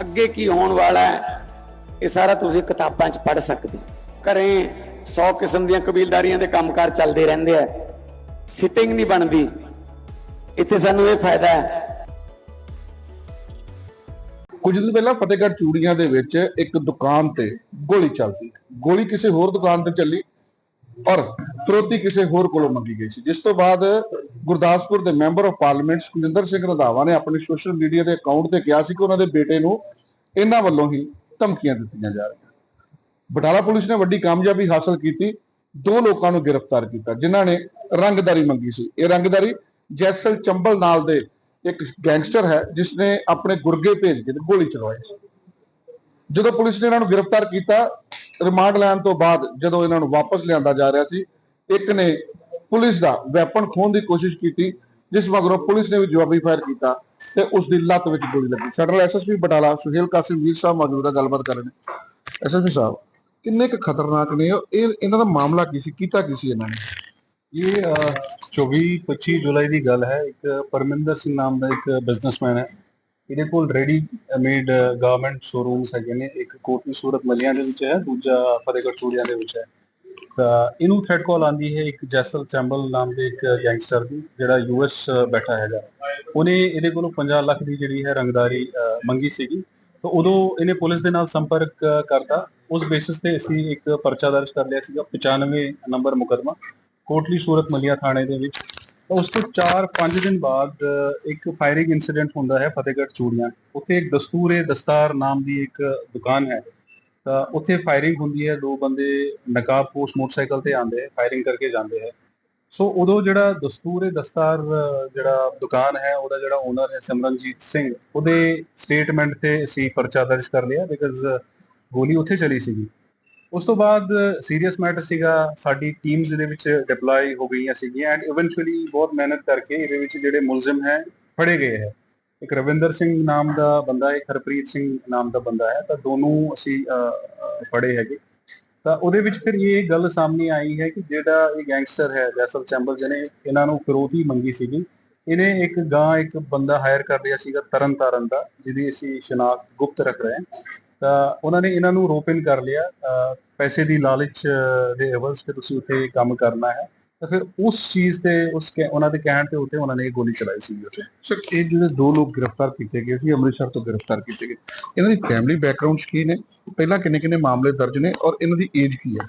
ਅੱਗੇ ਕੀ ਹੋਣ ਵਾਲਾ ਹੈ, ਇਹ ਸਾਰਾ ਤੁਸੀਂ ਕਿਤਾਬਾਂ 'ਚ ਪੜ੍ਹ ਸਕਦੇ ਘਰੇ 100 ਕਿਸਮ ਦੀਆਂ ਕਬੀਲਦਾਰੀਆਂ ਦੇ ਕੰਮਕਾਰ ਚੱਲਦੇ ਰਹਿੰਦੇ ਆ। ਸਿਟਿੰਗ ਨਹੀਂ ਬਣਦੀ। ਇੱਥੇ ਸਾਨੂੰ ਇਹ ਫਾਇਦਾ ਹੈ। ਕੁਝ ਦਿਨ ਪਹਿਲਾਂ ਫਤਿਹਗੜ੍ਹ ਚੂੜੀਆਂ ਦੇ ਵਿੱਚ ਇੱਕ ਦੁਕਾਨ ਤੇ ਗੋਲੀ ਚੱਲਦੀ ਗੋਲੀ ਕਿਸੇ ਹੋਰ ਦੁਕਾਨ ਤੇ ਚੱਲੀ ਔਰ ਫਰੋਤੀ ਕਿਸੇ ਹੋਰ ਕੋਲੋਂ ਮੰਗੀ ਗਈ ਸੀ। ਜਿਸ ਤੋਂ ਬਾਅਦ ਗੁਰਦਾਸਪੁਰ ਦੇ member of parliament Sukhjinder Singh Randhawa ਨੇ ਆਪਣੇ ਸੋਸ਼ਲ ਮੀਡੀਆ ਦੇ ਅਕਾਊਂਟ ਤੇ ਕਿਹਾ ਸੀ ਕਿ ਉਹਨਾਂ ਦੇ ਬੇਟੇ ਨੂੰ ਇਹਨਾਂ ਵੱਲੋਂ ਹੀ ਧਮਕੀਆਂ ਦਿੱਤੀਆਂ ਜਾ ਰਹੀਆਂ। ਬਟਾਲਾ ਪੁਲਿਸ ਨੇ ਵੱਡੀ ਕਾਮਯਾਬੀ ਹਾਸਲ ਕੀਤੀ, ਦੋ ਲੋਕਾਂ ਨੂੰ ਗ੍ਰਿਫਤਾਰ ਕੀਤਾ, ਜਿਨ੍ਹਾਂ ਨੇ ਰੰਗਦਾਰੀ ਮੰਗੀ ਸੀ। ਇਹ ਰੰਗਦਾਰੀ ਜੈਸਲ ਚੰਬਲ ਨਾਲ ਦੇ ਇੱਕ ਗੈਂਗਸਟਰ ਹੈ ਜਿਸ ਨੇ ਆਪਣੇ ਗੁਰਗੇ ਭੇਜ ਕੇ ਗੋਲੀ ਚਲਵਾਈ ਸੀ। ਜਦੋਂ ਪੁਲਿਸ ਨੇ ਇਹਨਾਂ ਨੂੰ ਗ੍ਰਿਫਤਾਰ ਕੀਤਾ, ਰਿਮਾਂਡ ਲੈਣ ਤੋਂ ਬਾਅਦ ਜਦੋਂ ਇਹਨਾਂ ਨੂੰ ਵਾਪਸ ਲਿਆਂਦਾ ਜਾ ਰਿਹਾ ਸੀ, ਇੱਕ ਨੇ ਪੁਲਿਸ ਦਾ ਵੈਪਨ ਖੋਹਣ ਦੀ ਕੋਸ਼ਿਸ਼ ਕੀਤੀ, ਜਿਸ ਮਗਰੋਂ ਪੁਲਿਸ ਨੇ ਵੀ ਜਵਾਬੀ ਫਾਇਰ ਕੀਤਾ ਤੇ ਉਸ ਦੀ ਲੱਤ ਵਿੱਚ ਗੋਲੀ ਲੱਗੀ। ਸੈਂਟਰਲ ਐਸਐਸਪੀ ਬਟਾਲਾ, ਸੁਹੇਲ ਕਾਸਿਮ, ਵੀਰ ਸਾਹਿਬ ਮੌਜੂਦਾ ਗੱਲਬਾਤ ਕਰ ਰਹੇ ਨੇ। ਐਸਐਸਪੀ ਸਾਹਿਬ, ਕਿੰਨੇ ਕੁ ਖਤਰਨਾਕ ਨੇ ਇਹ? ਇਹਨਾਂ ਦਾ ਮਾਮਲਾ ਕੀ ਸੀ? ਕੀਤਾ ਕੀ ਸੀ ਇਹਨਾਂ ਨੇ? ਇਹ 24-25 ਜੁਲਾਈ ਦੀ ਗੱਲ ਹੈ। ਇੱਕ ਪਰਮਿੰਦਰ ਸਿੰਘ ਨਾਮ ਦਾ ਇੱਕ ਬਿਜ਼ਨਸਮੈਨ ਹੈ। ਇਹਦੇ ਕੋਲ ਰੈਡੀ ਮੇਡ ਗਾਰਮੈਂਟ ਸ਼ੋਰੂਮਸ ਹੈਗੇ ਨੇ। ਇੱਕ ਕੋਟਲੀ ਸੂਰਤ ਮਲੀਆਂ ਦੇ ਵਿੱਚ ਹੈ, ਦੂਜਾ ਫਤਿਹਗੜ੍ਹ ਚੂੜੀਆਂ ਦੇ ਵਿੱਚ ਹੈ। ਤਾਂ ਇਹਨੂੰ ਥ੍ਰੈਡ ਕਾਲ ਆਂਦੀ ਹੈ ਇੱਕ ਜੈਸਲ ਚੈਂਬਲ ਨਾਮ ਦੇ ਇੱਕ ਗੈਂਗਸਟਰ ਦੀ, ਜਿਹੜਾ ਯੂਐਸ ਬੈਠਾ ਹੈਗਾ। ਉਹਨੇ ਇਹਦੇ ਕੋਲੋਂ 50 ਲੱਖ ਦੀ ਜਿਹੜੀ ਹੈ ਰੰਗਦਾਰੀ ਮੰਗੀ ਸੀਗੀ। ਤਾਂ ਉਦੋਂ ਇਹਨੇ ਪੁਲਿਸ ਦੇ ਨਾਲ ਸੰਪਰਕ ਕਰਤਾ। ਉਸ ਬੇਸਿਸ ਤੇ ਅਸੀਂ ਇੱਕ ਪਰਚਾ ਦਰਜ ਕਰ ਲਿਆ ਸੀਗਾ 95 ਨੰਬਰ ਮੁਕਦਮਾ, ਕੋਟਲੀ ਸੂਰਤ ਮਲਿਆ ਥਾਣੇ ਦੇ ਵਿੱਚ। ਤਾਂ ਉਸ ਤੋਂ 4-5 ਦਿਨ ਬਾਅਦ ਇੱਕ ਫਾਇਰਿੰਗ ਇਨਸੀਡੈਂਟ ਹੁੰਦਾ ਹੈ ਫਤਿਹਗੜ੍ਹ ਚੂੜੀਆਂ। ਉੱਥੇ ਇੱਕ ਦਸਤੂਰੇ ਦਸਤਾਰ ਨਾਮ ਦੀ ਇੱਕ ਦੁਕਾਨ ਹੈ। ਤਾਂ ਉੱਥੇ ਫਾਇਰਿੰਗ ਹੁੰਦੀ ਹੈ, ਦੋ ਬੰਦੇ ਨਕਾਬ ਪੋਸ਼ ਮੋਟਰਸਾਈਕਲ ਤੇ ਆਉਂਦੇ ਹੈ ਫਾਇਰਿੰਗ ਕਰਕੇ ਜਾਂਦੇ ਹੈ। ਸੋ ਉਦੋਂ ਜਿਹੜਾ ਦਸਤੂਰ ਦਸਤਾਰ ਜਿਹੜਾ ਦੁਕਾਨ ਹੈ, ਉਹਦਾ ਜਿਹੜਾ ਓਨਰ ਹੈ ਸਿਮਰਨਜੀਤ ਸਿੰਘ, ਉਹਦੇ ਸਟੇਟਮੈਂਟ ਤੇ ਅਸੀਂ ਪਰਚਾ ਦਰਜ ਕਰ ਲਿਆ ਬਿਕਾਜ਼ ਗੋਲੀ ਉੱਥੇ ਚਲੀ ਸੀਗੀ। ਉਸ ਤੋਂ ਬਾਅਦ ਸੀਰੀਅਸ ਮੈਟਰ ਸੀਗਾ, ਸਾਡੀ ਟੀਮਸ ਦੇ ਵਿੱਚ ਡਿਪਲੋਏ ਹੋ ਗਈਆਂ ਸੀਗੀਆਂ ਐਂਡ ਇਵੈਂਚੁਅਲੀ ਬਹੁਤ ਮਿਹਨਤ ਕਰਕੇ ਇਹਦੇ ਵਿੱਚ ਜਿਹੜੇ ਮੁਲਜ਼ਮ ਹੈ, ਫੜੇ ਗਏ ਹੈ। ਇੱਕ ਰਵਿੰਦਰ ਸਿੰਘ ਨਾਮ ਦਾ ਬੰਦਾ ਹੈ, ਇੱਕ ਹਰਪ੍ਰੀਤ ਸਿੰਘ ਨਾਮ ਦਾ ਬੰਦਾ ਹੈ, ਤਾਂ ਦੋਨੋਂ ਅਸੀਂ ਫੜੇ ਹੈਗੇ। ਤਾਂ ਉਹਦੇ ਵਿੱਚ ਫਿਰ ਇਹ ਗੱਲ ਸਾਹਮਣੇ ਆਈ ਹੈ ਕਿ ਜਿਹੜਾ ਇਹ ਗੈਂਗਸਟਰ ਹੈ, ਜੈਸਲ ਚੈਂਬਲ, ਜਿਹਨੇ ਇਹਨਾਂ ਨੂੰ ਫਿਰੋਤੀ ਮੰਗੀ ਸੀਗੀ, ਇਹਨੇ ਇੱਕ ਗਾਂ ਇੱਕ ਬੰਦਾ ਹਾਇਰ ਕਰ ਲਿਆ ਸੀਗਾ, ਤਰਨ ਤਾਰਨ ਦਾ, ਜਿਹਦੀ ਅਸੀਂ ਸ਼ਨਾਖਤ ਗੁਪਤ ਰੱਖ ਰਹੇ ਹਾਂ। ਤਾਂ ਉਹਨਾਂ ਨੇ ਇਹਨਾਂ ਨੂੰ ਰੋਪਿਨ ਕਰ ਲਿਆ ਪੈਸੇ ਦੀ ਲਾਲਚ ਦੇ ਐਵਜ਼ ਤੇ ਤੁਸੀਂ ਉੱਥੇ ਕੰਮ ਕਰਨਾ ਹੈ। ਤਾਂ ਫਿਰ ਉਸ ਚੀਜ਼ ਤੇ ਉਸ ਕਹਿ- ਉਹਨਾਂ ਦੇ ਕਹਿਣ ਤੇ ਉੱਤੇ ਉਹਨਾਂ ਨੇ ਇਹ ਗੋਲੀ ਚਲਾਈ ਸੀ ਉੱਥੇ। ਸਰ ਇਹ ਜਿਹੜੇ ਦੋ ਲੋਕ ਗ੍ਰਿਫਤਾਰ ਕੀਤੇ ਗਏ ਸੀ ਅੰਮ੍ਰਿਤਸਰ ਤੋਂ ਗ੍ਰਿਫਤਾਰ ਕੀਤੇ ਗਏ। ਇਹਨਾਂ ਦੀ ਫੈਮਿਲੀ ਬੈਕਗ੍ਰਾਉਂਡਸ ਕੀ ਨੇ? ਪਹਿਲਾਂ ਕਿੰਨੇ ਕਿੰਨੇ ਮਾਮਲੇ ਦਰਜ ਨੇ ਔਰ ਇਹਨਾਂ ਦੀ ਏਜ ਕੀ ਹੈ?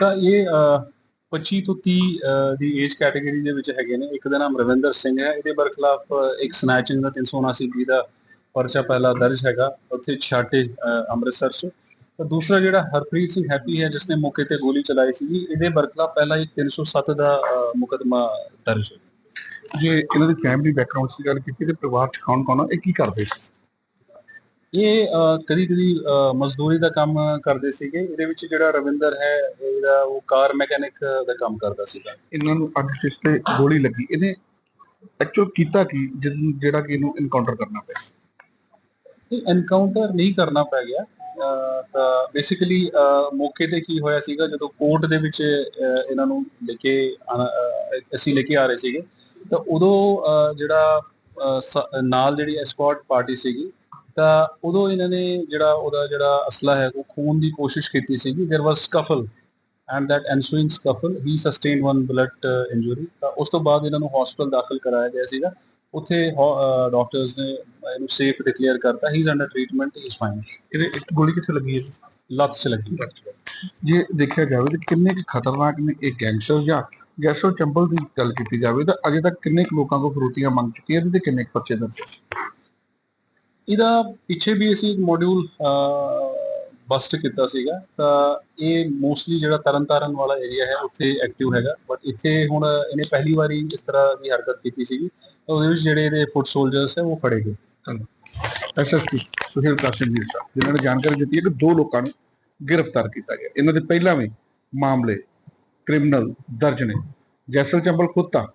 ਤਾਂ ਇਹ ਅਹ, 25 ਤੋਂ 30 ਅਹ, ਦੀ ਏਜ ਕੈਟਾਗਰੀ ਦੇ ਵਿੱਚ ਹੈਗੇ ਨੇ। ਇੱਕ ਦਾ ਨਾਮ ਰਵਿੰਦਰ ਸਿੰਘ ਹੈ। ਇਹਦੇ ਬਰਖਲਾਫ ਇੱਕ ਸਨੈਚਿੰਗ ਦਾ 379 ਬੀ ਦਾ ਪਰਚਾ ਪਹਿਲਾ ਦਰਜ ਹੈਗਾ। ਉੱਥੇ ਛਾਟੇ ਅਹ, ਅੰਮ੍ਰਿਤਸਰ 'ਚ। ਤਾਂ ਦੂਸਰਾ ਜਿਹੜਾ ਹਰਪ੍ਰੀਤ ਸਿੰਘ ਹੈਪੀ ਹੈ ਜਿਸਨੇ ਮੌਕੇ ਤੇ ਗੋਲੀ ਚਲਾਈ ਸੀ ਇਹਦੇ ਬਰਖਲਾਫ ਪਹਿਲਾ ਇੱਕ 307 ਦਾ ਮੁਕੱਦਮਾ ਦਰਜ ਹੈ ਜੇ ਇਹਨਾਂ ਦੀ ਫੈਮਿਲੀ ਬੈਕਗ੍ਰਾਉਂਡਸ ਦੀ ਗੱਲ ਕੀਤੀ ਤੇ ਪਰਿਵਾਰ ਚ ਕੌਣ ਕੌਣ ਆ ਇਹ ਕੀ ਕਰਦੇ ਸੀ? ਇਹ ਕਦੀ ਕਦੀ ਮਜ਼ਦੂਰੀ ਦਾ ਕੰਮ ਕਰਦੇ ਸੀਗੇ। ਇਹਦੇ ਵਿੱਚ ਜਿਹੜਾ ਰਵਿੰਦਰ ਹੈ ਇਹਦਾ ਉਹ ਕਾਰ ਮੈਕੈਨਿਕ ਦਾ ਕੰਮ ਕਰਦਾ ਸੀਗਾ। ਇਹਨਾਂ ਨੂੰ ਅੱਜ ਜਿਸ ਤੇ ਗੋਲੀ ਲੱਗੀ? ਇਹਨੇ ਐਕਚੁਅਲ ਕੀਤਾ ਕੀ ਜਿਹੜਾ ਕਿ ਇਹਨੂੰ ਇਨਕਾਊਂਟਰ ਕਰਨਾ ਪਿਆ? ਇਹ ਐਨਕਾਊਂਟਰ ਨਹੀਂ ਕਰਨਾ ਪੈ ਗਿਆ। ਤਾਂ ਬੇਸਿਕਲੀ ਮੌਕੇ ਤੇ ਕੀ ਹੋਇਆ ਸੀਗਾ, ਜਦੋਂ ਕੋਰਟ ਦੇ ਵਿੱਚ ਇਹਨਾਂ ਨੂੰ ਲੈ ਕੇ ਅਸੀਂ ਲੈ ਕੇ ਆ ਰਹੇ ਸੀਗੇ, ਤਾਂ ਉਦੋਂ ਜਿਹੜਾ ਨਾਲ ਜਿਹੜੀ ਐਸਕੋਰਟ ਪਾਰਟੀ ਸੀਗੀ, ਤਾਂ ਉਦੋਂ ਇਹਨਾਂ ਨੇ ਜਿਹੜਾ ਉਹਦਾ ਜਿਹੜਾ ਅਸਲਾ ਹੈ, ਉਹ ਖੂਨ ਦੀ ਕੋਸ਼ਿਸ਼ ਕੀਤੀ ਸੀਗੀ there was scuffle and that ensuing scuffle he sustained one blood injury ਤਾਂ ਉਸ ਤੋਂ ਬਾਅਦ ਇਹਨਾਂ ਨੂੰ ਹਸਪੀਟਲ ਦਾਖਲ ਕਰਾਇਆ ਗਿਆ ਸੀਗਾ ਉੱਥੇ ਡਾਕਟਰਸ ਨੇ ਇਹਨੂੰ ਸੇਫ ਡਿਕਲੇਅਰ ਕਰਤਾ he is under treatment he is fine ਇਹਦੇ ਇੱਕ ਗੋਲੀ ਕਿੱਥੇ ਲੱਗੀ ਹੈ? ਲੱਤ 'ਚ ਲੱਗੀ ਜੇ ਦੇਖਿਆ ਜਾਵੇ ਤਾਂ ਕਿੰਨੇ ਕੁ ਖਤਰਨਾਕ ਨੇ ਇਹ ਗੈਂਗਸਟਰ ਜਾਂ ਗੈਸੋ ਚੰਬਲ ਦੀ ਗੱਲ ਕੀਤੀ ਜਾਵੇ ਤਾਂ ਅਜੇ ਤੱਕ ਕਿੰਨੇ ਕੁ ਲੋਕਾਂ ਕੋਲ ਫਰੂਤੀਆਂ ਮੰਗ ਚੁੱਕੀਆਂ ਤੇ ਕਿੰਨੇ ਕੁ ਪਰਚੇ ਦਰਜ ਇਹਦਾ ਪਿੱਛੇ ਵੀ ਅਸੀਂ ਇੱਕ ਮੋਡਿਊਲ ਬਸਟ ਕੀਤਾ ਸੀਗਾ, ਤਾਂ ਇਹ ਮੋਸਟਲੀ ਜਿਹੜਾ ਤਰਨਤਾਰਨ ਵਾਲਾ ਏਰੀਆ ਹੈ, ਉੱਥੇ ਐਕਟਿਵ ਹੈਗਾ। ਬਟ ਇੱਥੇ ਹੁਣ ਇਹਨੇ ਪਹਿਲੀ ਵਾਰੀ ਇਸ ਤਰ੍ਹਾਂ ਦੀ ਹਰਕਤ ਕੀਤੀ ਸੀਗੀ, ਤਾਂ ਉਹਦੇ ਵਿੱਚ ਜਿਹੜੇ ਇਹਦੇ ਫੁੱਟ ਸੋਲਜਰਸ ਹੈ, ਉਹ ਫੜੇ ਗਏ। ਐਸਐਸਪੀ ਸੁਹੇਲ ਕਾਸਿਮਜੀਤ ਸਾਹਿਬ ਜਿਨ੍ਹਾਂ ਨੇ ਜਾਣਕਾਰੀ ਦਿੱਤੀ ਹੈ ਕਿ ਦੋ ਲੋਕਾਂ ਨੂੰ ਗ੍ਰਿਫਤਾਰ ਕੀਤਾ ਗਿਆ। ਇਹਨਾਂ ਦੇ ਪਹਿਲਾਂ ਵੀ ਮਾਮਲੇ ਕ੍ਰਿਮੀਨਲ ਦਰਜ ਨੇ। ਜੈਸਲ ਚੰਬਲ ਖੁਦ ਤਾਂ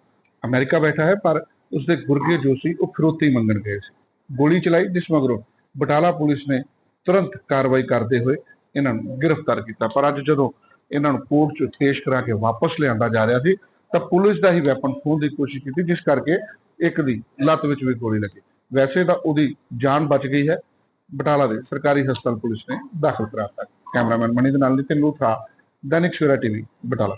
ਅਮਰੀਕਾ ਬੈਠਾ ਹੈ, ਪਰ ਉਸਦੇ ਗੁਰਗੇ ਜੋ ਸੀ ਉਹ ਫਿਰੋਤੀ ਮੰਗਣ ਗਏ ਸੀ। ਗੋਲੀ ਚਲਾਈ, ਜਿਸ ਮਗਰੋਂ ਬਟਾਲਾ ਪੁਲਿਸ ਨੇ ਤੁਰੰਤ ਕਾਰਵਾਈ ਕਰਦੇ ਹੋਏ ਇਹਨਾਂ ਨੂੰ ਗ੍ਰਿਫਤਾਰ ਕੀਤਾ। ਪਰ ਅੱਜ ਜਦੋਂ ਇਹਨਾਂ ਨੂੰ ਕੋਰਟ 'ਚ ਪੇਸ਼ ਕਰਾ ਕੇ ਵਾਪਸ ਲਿਆਂਦਾ ਜਾ ਰਿਹਾ ਸੀ, ਤਾਂ ਪੁਲਿਸ ਦਾ ਹੀ ਵੈਪਨ ਖੋਹਣ ਦੀ ਕੋਸ਼ਿਸ਼ ਕੀਤੀ, ਜਿਸ ਕਰਕੇ ਇੱਕ ਦੀ ਲੱਤ ਵਿੱਚ ਵੀ ਗੋਲੀ ਲੱਗੀ। ਵੈਸੇ ਤਾਂ ਉਹਦੀ ਜਾਨ ਬਚ ਗਈ ਹੈ। ਬਟਾਲਾ ਦੇ ਸਰਕਾਰੀ ਹਸਪਤਾਲ ਪੁਲਿਸ ਨੇ ਦਾਖਲ ਕਰਾਤਾ। ਕੈਮਰਾਮੈਨ ਮਨੀ ਦੇ ਨਾਲ ਨਿਤਿਨ ਲੂਥਰਾ, ਦੈਨਿਕ ਸਵੇਰਾ ਟੀਵੀ, ਬਟਾਲਾ।